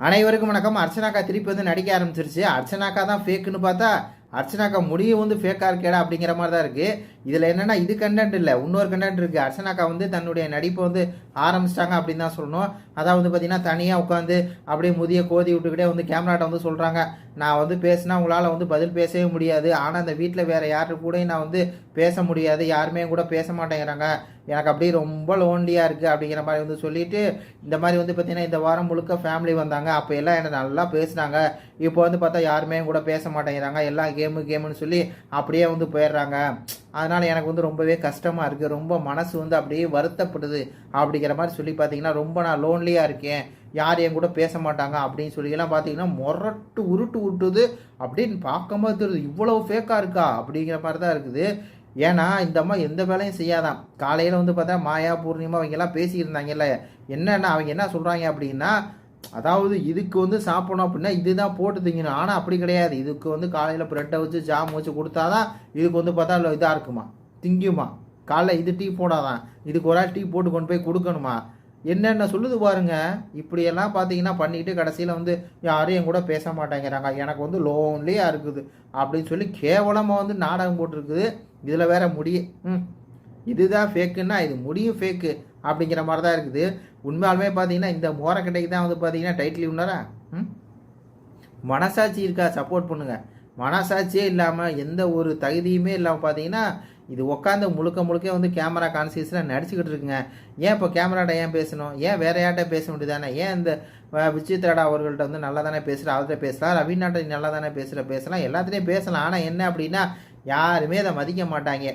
அனைவருக்கும் வணக்கம். அர்ச்சனாக்கா திருப்பி வந்து நடிக்க ஆரம்பிச்சிருச்சு. அர்ச்சனாக்கா தான் ஃபேக்குன்னு பார்த்தா அர்ச்சனாக்கா முடியும் வந்து ஃபேக்காக இருக்கேடா அப்படிங்கிற மாதிரி தான் இருக்குது இதில் என்னென்னா இது கண்டென்ட் இல்லை இன்னொரு கண்டென்ட் இருக்குது அர்ச்சனாக்கா வந்து தன்னுடைய நடிப்பை வந்து ஆரம்பிச்சிட்டாங்க அப்படின்னு தான் சொல்லணும். அதாவது பார்த்தீங்கன்னா தனியாக உட்காந்து அப்படியே முதிய கோதி விட்டுக்கிட்டே வந்து கேமராட்ட வந்து சொல்கிறாங்க நான் வந்து பேசினா உங்களால் வந்து பதில் பேசவே முடியாது. ஆனால் அந்த வீட்டில் வேறு யாரு கூடயும் நான் வந்து பேச முடியாது. யாருமே கூட பேச மாட்டேங்கிறாங்க. எனக்கு அப்படியே ரொம்ப லோன்லியாக இருக்குது அப்படிங்கிற மாதிரி வந்து சொல்லிட்டு இந்த மாதிரி வந்து பார்த்தீங்கன்னா இந்த வாரம் முழுக்க ஃபேமிலி வந்தாங்க. அப்போ எல்லாம் என்ன நல்லா பேசுனாங்க. இப்போ வந்து பார்த்தா யாருமே கூட பேச மாட்டேங்கிறாங்க. எல்லாம் கேமு கேமுன்னு சொல்லி அப்படியே வந்து போயிடுறாங்க. அதனால் எனக்கு வந்து ரொம்பவே கஷ்டமாக இருக்குது ரொம்ப மனசு வந்து அப்படியே வருத்தப்படுது அப்படிங்கிற மாதிரி சொல்லி பார்த்தீங்கன்னா ரொம்ப நான் லோன்லியாக இருக்கேன். யார் என் கூட பேச மாட்டாங்க அப்படின்னு சொல்லிலாம் பார்த்தீங்கன்னா முரட்டு உருட்டு உருட்டுது. அப்படின்னு பார்க்கும்போது தெரியுது இவ்வளோ ஃபேக்காக இருக்கா அப்படிங்கிற மாதிரி தான் இருக்குது. ஏன்னா இந்த அம்மா எந்த வேலையும் செய்யாதான் காலையில் வந்து பார்த்தா மாயா பூர்ணிமா அவங்கெல்லாம் பேசியிருந்தாங்கல்ல என்னென்ன அவங்க என்ன சொல்கிறாங்க அப்படின்னா அதாவது இதுக்கு வந்து சாப்பிடணும் அப்படின்னா இதுதான் போட்டு திங்கணும். ஆனால் அப்படி கிடையாது. இதுக்கு வந்து காலையில் ப்ரெட்டை வச்சு ஜாம் வச்சு கொடுத்தாதான் இதுக்கு வந்து பார்த்தா இதாக இருக்குமா? திங்குமா? காலைல இது டீ போடாதான். இதுக்கு ஒரு ஆள் டீ போட்டு கொண்டு போய் கொடுக்கணுமா? என்னென்ன சொல்லுது பாருங்க. இப்படியெல்லாம் பார்த்தீங்கன்னா பண்ணிட்டு கடைசியில் வந்து யாரும் என் கூட பேச மாட்டேங்கிறாங்க. எனக்கு வந்து லோன்லியாக இருக்குது. அப்படின்னு சொல்லி கேவலமாக வந்து நாடகம் போட்டிருக்குது. இதில் வேற முடிய ம். இதுதான் ஃபேக்குன்னா இது முடியும் ஃபேக்கு அப்படிங்கிற மாதிரி தான் இருக்குது. உண்மையாலுமே பார்த்தீங்கன்னா இந்த மோரக்கட்டைக்கு தான் வந்து பார்த்தீங்கன்னா டைட்டில் உண்டாரா ம்? மனசாட்சி இருக்கா? சப்போர்ட் பண்ணுங்க. மனசாட்சியே இல்லாமல் எந்த ஒரு தகுதியுமே இல்லாமல் பார்த்தீங்கன்னா இது உட்காந்து முழுக்க முழுக்க வந்து கேமரா கான்சியஸில் நடிச்சுக்கிட்டு இருக்குங்க. ஏன் இப்போ கேமராட்ட ஏன் பேசணும்? ஏன் வேற யார்கிட்ட பேச முடியுதானே ஏன் இந்த அஹ், அவர்கள்ட்ட வந்து நல்லா தானே பேசுகிற அவர்கிட்ட பேசலாம் ரவீனாட்ட நல்லா தானே பேசுகிற பேசலாம் எல்லாத்துலேயும் பேசலாம். ஆனால் என்ன அப்படின்னா யாருமே அதை மதிக்க மாட்டாங்க.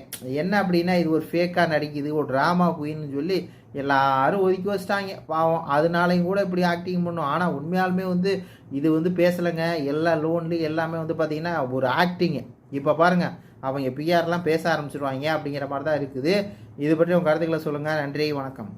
என்ன அப்படின்னா இது ஒரு ஃபேக்காக நடிக்குது ஒரு ட்ராமா குயின்னு சொல்லி எல்லாரும் ஒதுக்கி வச்சிட்டாங்க. பாவம் அதனாலையும் கூட இப்படி ஆக்டிங் பண்ணும். ஆனால் உண்மையாலுமே வந்து இது வந்து பேசலைங்க. எல்லா லோன்லேயும் எல்லாமே வந்து பார்த்திங்கன்னா ஒரு ஆக்டிங்கு இப்போ பாருங்கள் அவங்க பிஆர்லாம் பேச ஆரம்பிச்சிருவாங்க அப்படிங்கிற மாதிரி தான் இருக்குது. இது பற்றி உங்கள் கருத்துக்களை சொல்லுங்கள் நன்றி வணக்கம்.